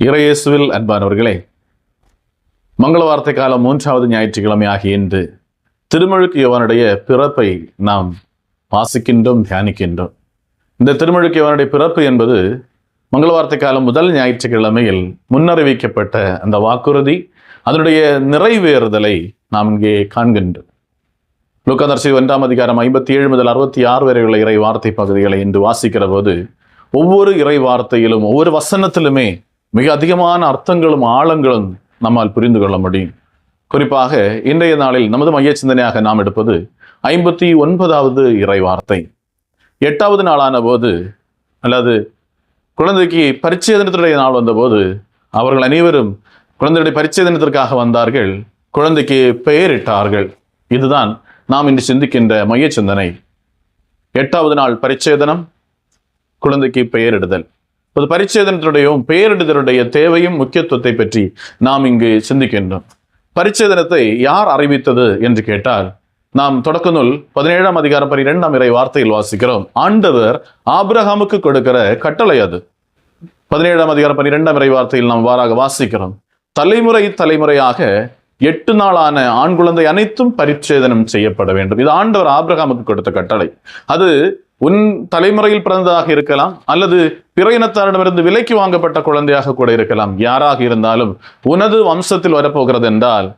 இறையேசுவில் அன்பானவர்களே மங்கள வார்த்தை காலம் மூன்றாவது ஞாயிற்றுக்கிழமை ஆகிய இன்று திருமழுக்கு யவனுடைய பிறப்பை நாம் வாசிக்கின்றோம் தியானிக்கின்றோம். இந்த திருமழுக்கு யவனுடைய பிறப்பு என்பது மங்கள வார்த்தை காலம் முதல் ஞாயிற்றுக்கிழமையில் முன்னறிவிக்கப்பட்ட அந்த வாக்குறுதி அதனுடைய நிறைவேறுதலை நாம் இங்கே காண்கின்றோம். லூக்காதர்சி ஒன்றாம் அதிகாரம் ஐம்பத்தி ஏழு முதல் அறுபத்தி ஆறு வரை உள்ள இறை வார்த்தை பகுதிகளை இன்று வாசிக்கிற போது ஒவ்வொரு இறை வார்த்தையிலும் ஒவ்வொரு வசனத்திலுமே மிக அதிகமான அர்த்தங்களும் ஆழங்களும் நம்மால் புரிந்து கொள்ள முடியும். குறிப்பாக இன்றைய நாளில் நமது மைய சிந்தனையாக நாம் எடுப்பது ஐம்பத்தி ஒன்பதாவது இறை வார்த்தை. எட்டாவது நாளான போது அல்லது குழந்தைக்கு பரிச்சேதனத்துடைய நாள் வந்தபோது அவர்கள் அனைவரும் குழந்தையுடைய பரிச்சேதனத்திற்காக வந்தார்கள் குழந்தைக்கு பெயரிட்டார்கள். இதுதான் நாம் இன்று சிந்திக்கின்ற மைய சிந்தனை. எட்டாவது நாள் பரிச்சேதனம் குழந்தைக்கு பெயரிடுதல். இப்போது பரிச்சேதனத்துடையும் பெயரிடுதலுடைய தேவையும் முக்கியத்துவத்தை பற்றி நாம் இங்கு சிந்திக்கின்றோம். பரிச்சேதனத்தை யார் அறிவித்தது என்று கேட்டால் நாம் தொடக்க நூல் பதினேழாம் அதிகாரம் பனிரெண்டாம் இறை வார்த்தையில் வாசிக்கிறோம். ஆண்டவர் ஆபிரகாமுக்கு கொடுக்கிற கட்டளை அது. பதினேழாம் அதிகாரம் பனிரெண்டாம் இறை வார்த்தையில் நாம் வாராக வாசிக்கிறோம். தலைமுறை தலைமுறையாக எட்டு நாளான ஆண் குழந்தை அனைத்தும் பரிச்சேதனம் செய்யப்பட வேண்டும். இது ஆண்டவர் ஆபிரகாமுக்கு கொடுத்த கட்டளை. அது உன் தலைமுறையில் பிறந்ததாக இருக்கலாம் அல்லது பிற இனத்தாரிடமிருந்து விலைக்கு வாங்கப்பட்ட குழந்தையாக கூட இருக்கலாம். யாராக இருந்தாலும் உனது வம்சத்தில் வரப்போகிறது என்றால்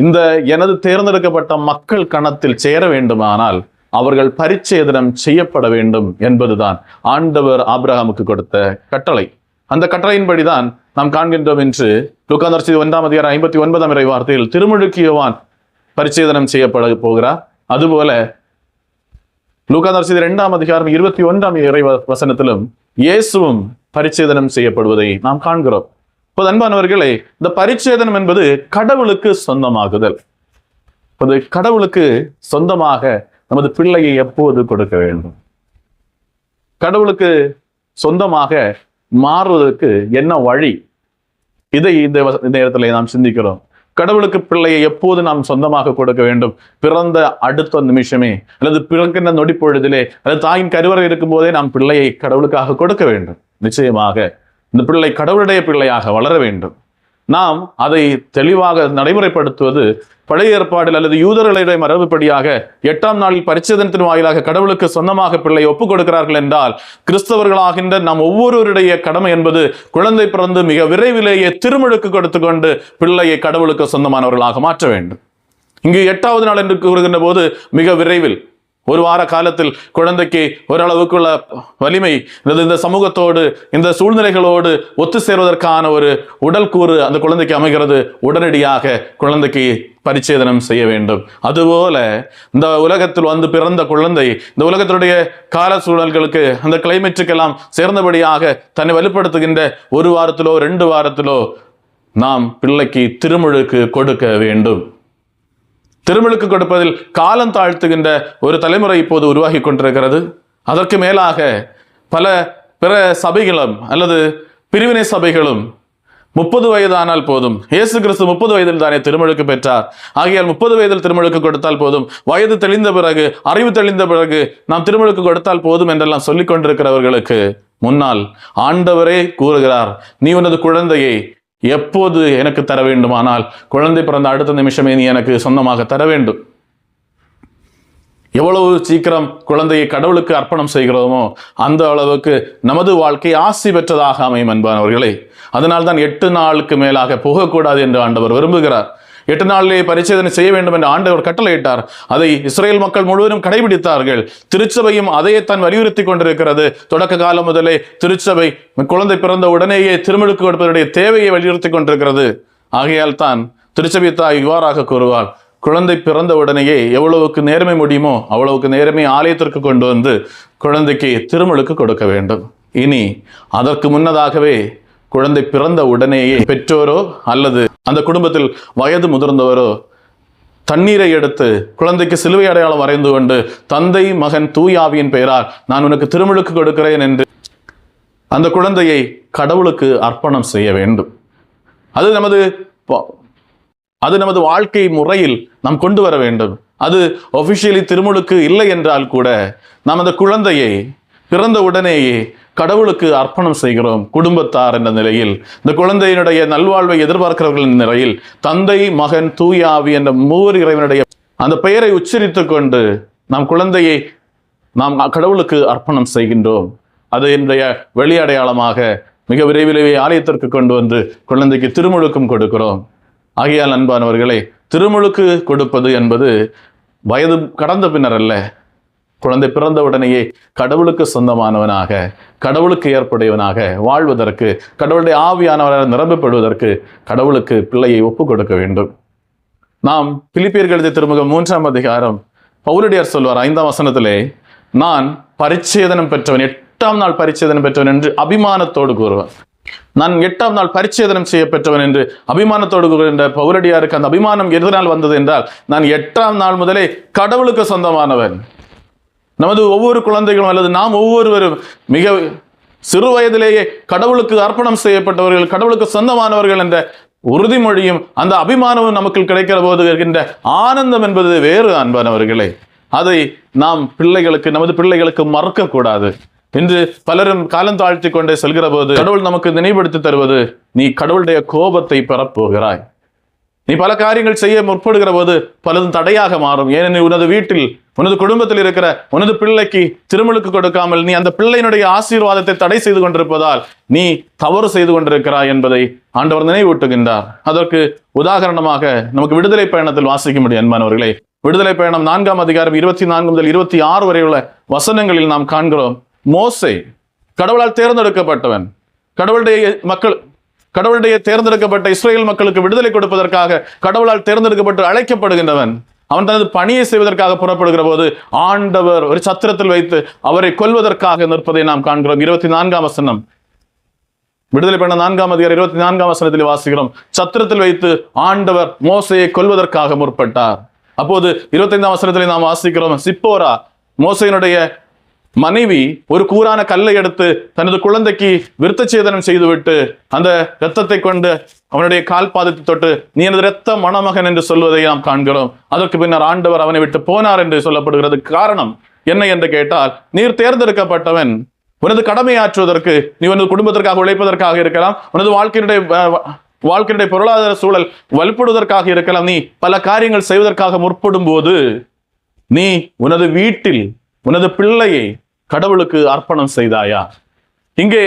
இந்த எனது தேர்ந்தெடுக்கப்பட்ட மக்கள் கணத்தில் சேர வேண்டுமானால் அவர்கள் பரிச்சேதனம் செய்யப்பட வேண்டும் என்பதுதான் ஆண்டவர் ஆபிரகாமுக்கு கொடுத்த கட்டளை. அந்த கட்டளையின்படிதான் நாம் காண்கின்றோம் என்று லுக்காந்தர்சி ஒன்றாம் அதிகாரம் ஐம்பத்தி ஒன்பதாம் இறை வார்த்தையில் திருமுழுக்கியவான் பரிச்சேதனம் செய்யப்பட போகிறார். அதுபோல லூகாதார்சி இரண்டாம் அதிகாரம் இருபத்தி ஒன்றாம் இறை வ- வசனத்திலும் இயேசுவும் பரிச்சேதனம் செய்யப்படுவதை நாம் காண்கிறோம். இப்போது அன்பானவர்களே இந்த பரிச்சேதனம் என்பது கடவுளுக்கு சொந்தமாகுதல். இப்போது கடவுளுக்கு சொந்தமாக நமது பிள்ளையை எப்போது கொடுக்க வேண்டும்? கடவுளுக்கு சொந்தமாக மாறுவதற்கு என்ன வழி? இதை இந்த இந்த நேரத்தில் நாம் சிந்திக்கிறோம். கடவுளுக்கு பிள்ளையை எப்போது நாம் சொந்தமாக கொடுக்க வேண்டும்? பிறந்த அடுத்த நிமிஷமே அல்லது பிறக்கின்ற நொடி பொழுதிலே அல்லது தாயின் கருவறை இருக்கும் போதே நாம் பிள்ளையை கடவுளுக்காக கொடுக்க வேண்டும். நிச்சயமாக இந்த பிள்ளை கடவுளுடைய பிள்ளையாக வளர வேண்டும். நாம் அதை தெளிவாக நடைமுறைப்படுத்துவது பழைய ஏற்பாடில் அல்லது யூதர்களுடைய மரபுப்படியாக எட்டாம் நாளில் பரிச்சேதனத்தின் வாயிலாக கடவுளுக்கு சொந்தமாக பிள்ளை ஒப்புக் கொடுக்கிறார்கள் என்றால் கிறிஸ்தவர்களாகின்ற நாம் ஒவ்வொருவருடைய கடமை என்பது குழந்தை பிறந்து மிக விரைவிலேயே திருமுழுக்கு கொடுத்து கொண்டு பிள்ளையை கடவுளுக்கு சொந்தமானவர்களாக மாற்ற வேண்டும். இங்கு எட்டாவது நாள் என்று கூறுகின்ற போது மிக விரைவில் ஒரு வார காலத்தில் குழந்தைக்கு ஓரளவுக்குள்ள வலிமை இந்த சமூகத்தோடு இந்த சூழ்நிலைகளோடு ஒத்து சேர்வதற்கான ஒரு உடல் கூறு அந்த குழந்தைக்கு அமைகிறது உடனடியாக குழந்தைக்கு பரிச்சேதனம் செய்ய வேண்டும். அதுபோல இந்த உலகத்தில் வந்து பிறந்த குழந்தை இந்த உலகத்தினுடைய கால சூழல்களுக்கு அந்த கிளைமேட்டுக்கெல்லாம் சேர்ந்தபடியாக தன்னை வலுப்படுத்துகின்ற ஒரு வாரத்திலோ ரெண்டு வாரத்திலோ நாம் பிள்ளைக்கு திருமுழுக்கு கொடுக்க வேண்டும். திருமுழுக்கு கொடுப்பதில் காலம் தாழ்த்துகின்ற ஒரு தலைமுறை இப்போது உருவாகி கொண்டிருக்கிறது. அதற்கு மேலாக பல பிற சபைகளும் அல்லது பிரிவினை சபைகளும் முப்பது வயதானால் போதும். இயேசு கிறிஸ்து முப்பது வயதில் தானே திருமுழுக்கு பெற்றார். ஆகையால் முப்பது வயதில் திருமுழுக்கு கொடுத்தால் போதும். வயது தெளிந்த பிறகு அறிவு தெளிந்த பிறகு நாம் திருமுழுக்கு கொடுத்தால் போதும் என்றெல்லாம் சொல்லிக் கொண்டிருக்கிறவர்களுக்கு முன்னால் ஆண்டவரே கூறுகிறார் நீ உனது குழந்தையை எப்போது எனக்கு தர வேண்டுமானால் குழந்தை பிறந்த அடுத்த நிமிஷமே நீ எனக்கு சொந்தமாக தர வேண்டும். எவ்வளவு சீக்கிரம் குழந்தையை கடவுளுக்கு அர்ப்பணம் செய்கிறோமோ அந்த அளவுக்கு நமது வாழ்க்கை ஆசி பெற்றதாக அமையும் அன்பானவர்களே. அதனால்தான் எட்டு நாளுக்கு மேலாக போகக்கூடாது என்று ஆண்டவர் விரும்புகிறார். எட்டு நாளிலே பரிச்சேதனை செய்ய வேண்டும் என்று ஆண்டவர் கட்டளையிட்டார். அதை இஸ்ரேல் மக்கள் முழுவதும் கடைபிடித்தார்கள். திருச்சபையும் அதையே தான் வலியுறுத்தி கொண்டிருக்கிறது. தொடக்க காலம் முதலே திருச்சபை குழந்தை பிறந்த உடனேயே திருமுழுக்கு கொடுப்பதனுடைய தேவையை வலியுறுத்தி கொண்டிருக்கிறது. ஆகையால் தான் திருச்சபை தாய் இவ்வாறாக கூறுவாள். குழந்தை பிறந்த உடனேயே எவ்வளவுக்கு நேர்மை முடியுமோ அவ்வளவுக்கு நேர்மை ஆலயத்திற்கு கொண்டு வந்து குழந்தைக்கு திருமலுக்கு கொடுக்க வேண்டும். இனி அதற்கு முன்னதாகவே குழந்தை பிறந்த உடனேயே பெற்றோரோ அல்லது அந்த குடும்பத்தில் வயது முதிர்ந்தவரோ தண்ணீரை எடுத்து குழந்தைக்கு சிலுவை அடையாளம் வரைந்து கொண்டு தந்தை மகன் தூயாவியின் பெயரால் நான் உனக்கு திருமுழுக்கு கொடுக்கிறேன் என்று அந்த குழந்தையை கடவுளுக்கு அர்ப்பணம் செய்ய வேண்டும். அது நமது அது நமது வாழ்க்கை முறையில் நாம் கொண்டு வர வேண்டும். அது ஒஃபிஷியலி திருமுழுக்கு இல்லை என்றால் கூட நாம் அந்த குழந்தையை பிறந்த உடனேயே கடவுளுக்கு அர்ப்பணம் செய்கிறோம் குடும்பத்தார் என்ற நிலையில் இந்த குழந்தையினுடைய நல்வாழ்வை எதிர்பார்க்கிறவர்கள் என்ற நிலையில் தந்தை மகன் தூயாவி என்ற மூவர் இறைவனுடைய அந்த பெயரை உச்சரித்துக் கொண்டு நாம் குழந்தையை நாம் கடவுளுக்கு அர்ப்பணம் செய்கின்றோம். அது என்னுடைய வெளி அடையாளமாக மிக விரைவிலேயே ஆலயத்திற்கு கொண்டு வந்து குழந்தைக்கு திருமுழுக்கும் கொடுக்கிறோம். ஆகையால் அன்பானவர்களே திருமுழுக்கு கொடுப்பது என்பது வயது கடந்த பின்னர் அல்ல குழந்தை பிறந்த உடனேயே கடவுளுக்கு சொந்தமானவனாக கடவுளுக்கு ஏற்புடையவனாக வாழ்வதற்கு கடவுளுடைய ஆவியானவராக நிரம்பப்படுவதற்கு கடவுளுக்கு பிள்ளையை ஒப்பு கொடுக்க வேண்டும். நாம் பிலிப்பியர்களது திருமுகம் மூன்றாம் அதிகாரம் பௌரடியார் சொல்வார் ஐந்தாம் வசனத்திலே நான் பரிச்சேதனம் பெற்றவன் எட்டாம் நாள் பரிச்சேதனம் பெற்றவன் என்று அபிமானத்தோடு கூறுவன் நான் எட்டாம் நாள் பரிச்சேதனம் செய்ய பெற்றவன் என்று அபிமானத்தோடு கூறுகின்ற பௌரடியாருக்கு அந்த அபிமானம் எதனால் வந்தது என்றால் நான் எட்டாம் நாள் முதலே கடவுளுக்கு சொந்தமானவன். நமது ஒவ்வொரு குழந்தைகளும் அல்லது நாம் ஒவ்வொருவரும் மிக சிறு வயதிலேயே கடவுளுக்கு அர்ப்பணம் செய்யப்பட்டவர்கள் கடவுளுக்கு சொந்தமானவர்கள் என்ற உறுதிமொழியும் அந்த அபிமானமும் நமக்கு கிடைக்கிற போது இருக்கின்ற ஆனந்தம் என்பது வேறு அன்பானவர்களே. அதை நாம் பிள்ளைகளுக்கு நமது பிள்ளைகளுக்கு மறக்கக்கூடாது. என்று இன்று பலரும் காலம் தாழ்த்தி கொண்டே செல்கிற போது கடவுள் நமக்கு நினைவுபடுத்தி தருவது நீ கடவுளுடைய கோபத்தை பெறப்போகிறாய். நீ பல காரியங்கள் செய்ய முற்படுகிற போது பலதும் தடையாக மாறும். ஏனெனில் உனது வீட்டில் உனது குடும்பத்தில் இருக்கிற உனது பிள்ளைக்கு திருமலுக்கு கொடுக்காமல் நீ அந்த பிள்ளையினுடைய ஆசீர்வாதத்தை தடை செய்து கொண்டிருப்பதால் நீ தவறு செய்து கொண்டிருக்கிறாய் என்பதை ஆண்டவர் நினைவூட்டுகின்றார். அதற்கு உதாரணமாக நமக்கு விடுதலை பயணத்தில் வாசிக்க முடியும் என்பானவர்களே விடுதலை பயணம் நான்காம் அதிகாரம் இருபத்தி நான்கு முதல் இருபத்தி ஆறு வரை உள்ள வசனங்களில் நாம் காண்கிறோம் மோசை கடவுளால் தேர்ந்தெடுக்கப்பட்டவன். கடவுளுடைய மக்கள் கடவுளுடைய தேர்ந்தெடுக்கப்பட்ட இஸ்ரேல் மக்களுக்கு விடுதலை கொடுப்பதற்காக கடவுளால் தேர்ந்தெடுக்கப்பட்டு அழைக்கப்படுகின்றவன் அவன் தனது பணியை செய்வதற்காக புறப்படுகிற போது ஆண்டவர் ஒரு சத்திரத்தில் வைத்து அவரை கொல்வதற்காக நிற்பதை நாம் காண்கிறோம். இருபத்தி நான்காம் வசனம். விடுதலை பண்ண நான்காம் அதிகாரம் இருபத்தி நான்காம் வசனத்தில் வாசிக்கிறோம். சத்திரத்தில் வைத்து ஆண்டவர் மோசையை கொல்வதற்காக முற்பட்டார். அப்போது இருபத்தைந்தாம் வசனத்தில் நாம் வாசிக்கிறோம். சிப்போரா மோசையினுடைய மனைவி ஒரு கூரான கல்லை எடுத்து தனது குழந்தைக்கு விருத்தச்சேதனம் செய்துவிட்டு அந்த இரத்தத்தை கொண்டு அவனுடைய கால் பாதத்தை தொட்டு நீ எனது இரத்த மணமகன் என்று சொல்வதை நாம் காண்கிறோம். அதற்கு பின்னர் ஆண்டவர் அவனை விட்டு போனார் என்று சொல்லப்படுகிறது. காரணம் என்ன என்று கேட்டால் நீர் தேர்ந்தெடுக்கப்பட்டவன் உனது கடமையாற்றுவதற்கு நீ உனது குடும்பத்திற்காக உழைப்பதற்காக இருக்கலாம் உனது வாழ்க்கையினுடைய வாழ்க்கையுடைய வாழ்க்கையினுடைய பொருளாதார சூழல் வலுப்படுவதற்காக இருக்கலாம் நீ பல காரியங்கள் செய்வதற்காக முற்படும் போது நீ உனது வீட்டில் உனது பிள்ளையை கடவுளுக்கு அர்ப்பணம் செய்தாயா? இங்கே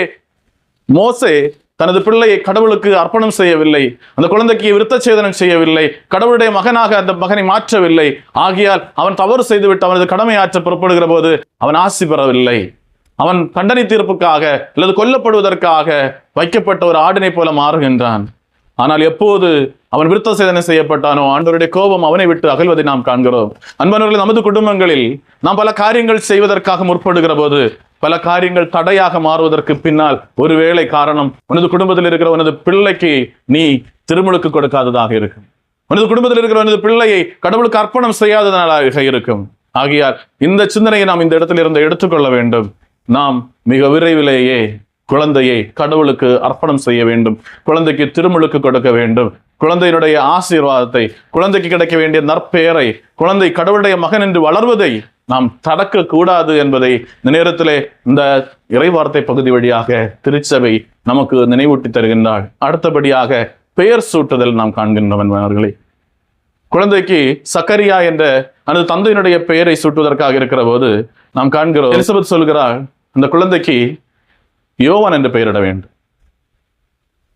மோசே தனது பிள்ளையை கடவுளுக்கு அர்ப்பணம் செய்யவில்லை. அந்த குழந்தைக்கு விருத்தச்சேதனம் செய்யவில்லை. கடவுளுடைய மகனாக அந்த மகனை மாற்றவில்லை. ஆகையால் அவன் தவறு செய்துவிட்டு அவனது கடமையாற்ற புறப்படுகிற போது அவன் ஆசி பெறவில்லை. அவன் தண்டனை தீர்ப்புக்காக அல்லது கொல்லப்படுவதற்காக வைக்கப்பட்ட ஒரு ஆடினை போல மாறுகின்றான். ஆனால் எப்போது அவன் விருத்த சேதனை செய்யப்பட்டானோ ஆண்டவருடைய கோபம் அவனை விட்டு அகல்வதை நாம் காண்கிறோம். அன்பனவர்கள் நமது குடும்பங்களில் நாம் பல காரியங்கள் செய்வதற்காக முற்படுகிற போது பல காரியங்கள் தடையாக மாறுவதற்கு பின்னால் ஒருவேளை காரணம் உனது குடும்பத்தில் இருக்கிற உனது பிள்ளைக்கு நீ திருமுழுக்கு கொடுக்காததாக இருக்கும். உனது குடும்பத்தில் இருக்கிற உனது பிள்ளையை கடவுளுக்கு அர்ப்பணம் செய்யாததாக இருக்கும். ஆகையால் இந்த சிந்தனையை நாம் இந்த இடத்திலிருந்து எடுத்துக்கொள்ள வேண்டும். நாம் மிக விரைவிலேயே குழந்தையை கடவுளுக்கு அர்ப்பணம் செய்ய வேண்டும். குழந்தைக்கு திருமுழுக்கு கொடுக்க வேண்டும். குழந்தையினுடைய ஆசீர்வாதத்தை குழந்தைக்கு கிடைக்க வேண்டிய நற்பெயரை குழந்தை கடவுளுடைய மகன் என்று வளர்வதை நாம் தடக்க கூடாது என்பதை இந்த நேரத்திலே இந்த இறைவார்த்தை பகுதி வழியாக திருச்சபை நமக்கு நினைவூட்டி தருகின்றாள். அடுத்தபடியாக பெயர் சூட்டுதல் நாம் காண்கின்றவன் அவர்களே குழந்தைக்கு சக்கரியா என்ற அந்த தந்தையினுடைய பெயரை சூட்டுவதற்காக இருக்கிற போது நாம் காண்கிறோம் எலிசபெத் சொல்கிறாள் அந்த குழந்தைக்கு யோவான் என்று பெயரிட வேண்டும்.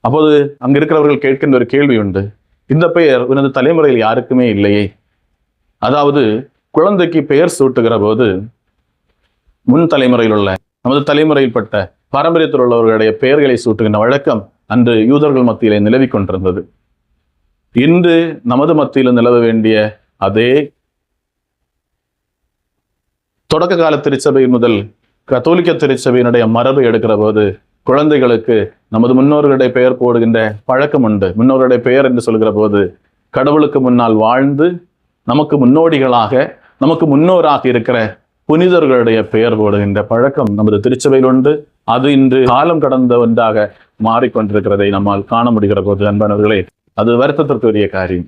அப்போது அங்க இருக்கிறவர்கள் கேட்கின்ற ஒரு கேள்வி உண்டு. இந்த பெயர் உனது தலைமுறையில் யாருக்குமே இல்லையே. அதாவது குழந்தைக்கு பெயர் சூட்டுகிற போது முன் தலைமுறையில் உள்ள நமது தலைமுறையில் பட்ட பாரம்பரியத்தில் உள்ளவர்களுடைய பெயர்களை சூட்டுகின்ற வழக்கம் அன்று யூதர்கள் மத்தியிலே நிலவிக் கொண்டிருந்தது. இன்று நமது மத்தியில் நிலவ வேண்டிய அதே தொடக்க கால திருச்சபை முதல் கத்தோலிக்க திருச்சபையினுடைய மரபு எடுக்கிற போது குழந்தைகளுக்கு நமது முன்னோர்களுடைய பெயர் போடுகின்ற பழக்கம் உண்டு. முன்னோர்களுடைய பெயர் என்று சொல்கிற போது கடவுளுக்கு முன்னால் வாழ்ந்து நமக்கு முன்னோடிகளாக நமக்கு முன்னோராக இருக்கிற புனிதர்களுடைய பெயர் போடுகின்ற பழக்கம் நமது திருச்சபையில் உண்டு. அது இன்று காலம் கடந்த ஒன்றாக மாறிக்கொண்டிருக்கிறதை நம்மால் காண முடிகிற போது அன்பானவர்களே அது வருத்தத்திற்குரிய காரியம்.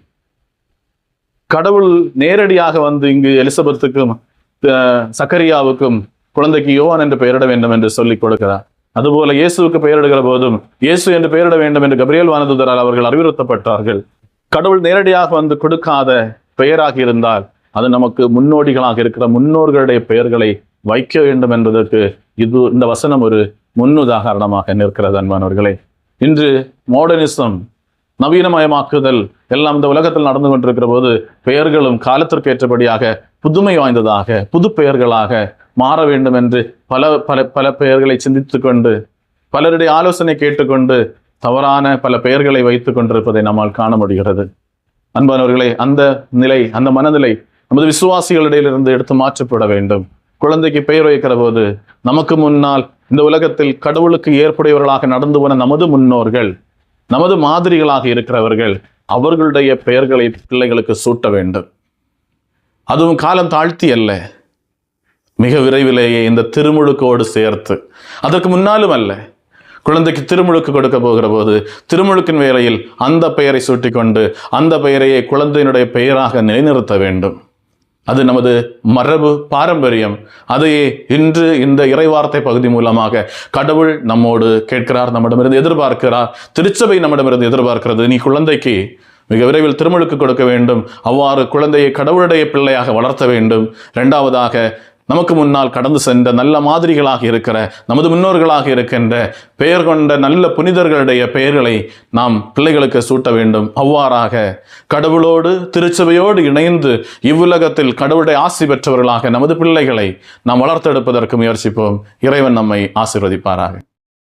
கடவுள் நேரடியாக வந்து இங்கு எலிசபெத்துக்கும் அஹ், சக்கரியாவுக்கும் குழந்தைக்கு யோவான் என்று பெயரிட வேண்டும் என்று சொல்லிக் கொடுக்கிறார். அதுபோல இயேசுவுக்கு பெயரிடுகிற போதும் இயேசு என்று பெயரிட வேண்டும் என்று கபிரியல் வானதுதரால் அவர்கள் அறிவுறுத்தப்பட்டார்கள். கடவுள் நேரடியாக வந்து கொடுக்காத பெயராக இருந்தால் அது நமக்கு முன்னோடிகளாக இருக்கிற முன்னோர்களுடைய பெயர்களை வைக்க வேண்டும் என்பதற்கு இது இந்த வசனம் ஒரு முன்னுதாரணமாக நிற்கிறது அன்பானவர்களே. இன்று மாடர்னிசம் நவீனமயமாக்குதல் எல்லாம் இந்த உலகத்தில் நடந்து கொண்டிருக்கிற போது பெயர்களும் காலத்திற்கு ஏற்றபடியாக புதுமை வாய்ந்ததாக புது பெயர்களாக மாற வேண்டும் என்று பல பல பல பெயர்களை சிந்தித்துக் கொண்டு பலருடைய ஆலோசனை கேட்டுக்கொண்டு தவறான பல பெயர்களை வைத்துக் கொண்டிருப்பதை நம்மால் காண முடிகிறது. அன்பானவர்களே அந்த நிலை அந்த மனநிலை நமது விசுவாசிகளிடையிலிருந்து எடுத்து மாற்றப்பட வேண்டும். குழந்தைக்கு பெயர் வைக்கிற போது நமக்கு முன்னால் இந்த உலகத்தில் கடவுளுக்கு ஏற்புடையவர்களாக நடந்து போன நமது முன்னோர்கள் நமது மாதிரிகளாக இருக்கிறவர்கள் அவர்களுடைய பெயர்களை பிள்ளைகளுக்கு சூட்ட வேண்டும். அதுவும் காலம் தாழ்த்தி அல்ல. மிக விரைவிலேயே இந்த திருமுழுக்கோடு சேர்த்து அதற்கு முன்னாலும் அல்ல குழந்தைக்கு திருமுழுக்கு கொடுக்க போகிற போது திருமுழுக்கின் வேளையில் அந்த பெயரை சூட்டிக்கொண்டு அந்த பெயரையே குழந்தையினுடைய பெயராக நிலைநிறுத்த வேண்டும். அது நமது மரபு பாரம்பரியம். அதையே இன்று இந்த இறைவார்த்தை பகுதி மூலமாக கடவுள் நம்மோடு கேட்கிறார் நம்மிடமிருந்து எதிர்பார்க்கிறார் திருச்சபை நம்மிடமிருந்து எதிர்பார்க்கிறது. நீ குழந்தைக்கு மிக விரைவில் திருமுழுக்கு கொடுக்க வேண்டும். அவ்வாறு குழந்தையை கடவுளுடைய பிள்ளையாக வளர்த்த வேண்டும். இரண்டாவதாக நமக்கு முன்னால் கடந்து சென்ற நல்ல மாதிரிகளாக இருக்கிற நமது முன்னோர்களாக இருக்கின்ற பெயர் கொண்ட நல்ல புனிதர்களுடைய பெயர்களை நாம் பிள்ளைகளுக்கு சூட்ட வேண்டும். அவ்வாறாக கடவுளோடு திருச்சபையோடு இணைந்து இவ்வுலகத்தில் கடவுளுடைய ஆசி பெற்றவர்களாக நமது பிள்ளைகளை நாம் வளர்த்தெடுப்பதற்கு முயற்சிப்போம். இறைவன் நம்மை ஆசீர்வதிப்பாராக.